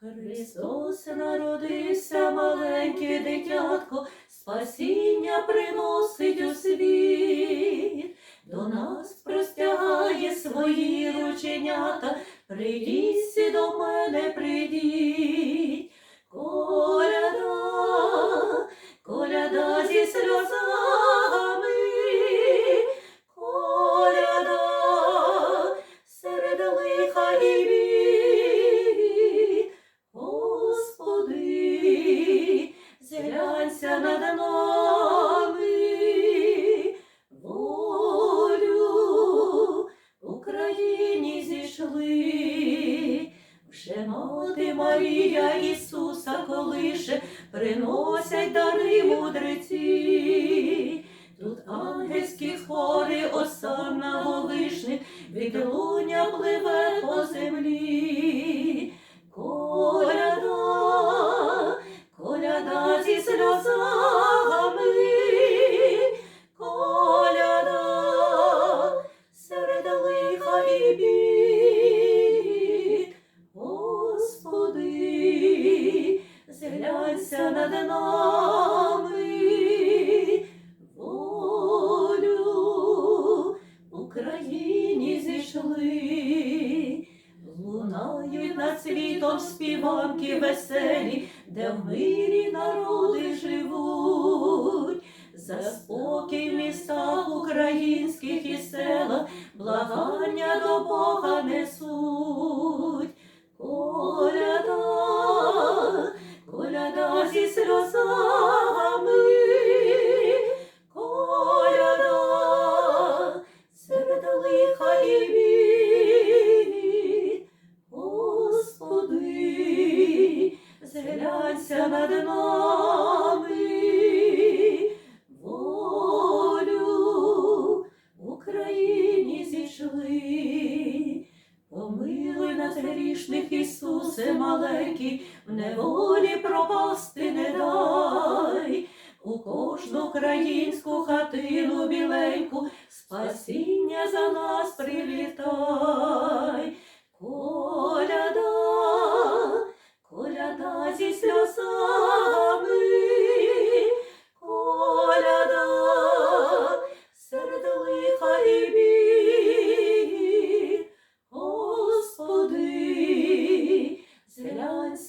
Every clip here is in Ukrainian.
Христос народився, маленьке дитятко, спасіння приносить у світ, до нас простягає свої рученята, прийдіть до мене, прийдіть, коляда, коляда зі сльозами, над нами, волю Україні зійшли, вже мати Марія Ісуса колише, приносять дари мудреці. Тут ангельські хори осанна волишник, від луня пливе по Господи, зглянься над нами, волю Україні зійшли. Лунають над світом співанки веселі, де в мирі народи живуть, за спокій в містах українських і селах, благання до Бога несуть. Коляда, коляда зі сльозами, коляда, серед лиха і бід. Господи, зглянься над нами, Україні зійшли. Помилуй нас грішних, Ісусе маленький, в неволі пропасти не дай. У кожну українську хатину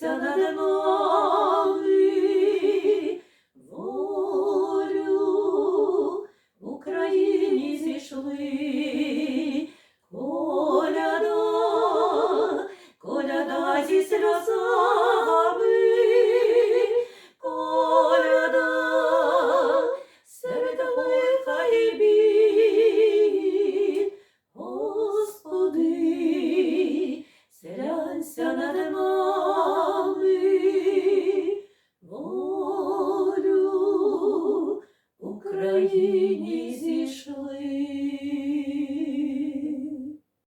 зглянься над нами,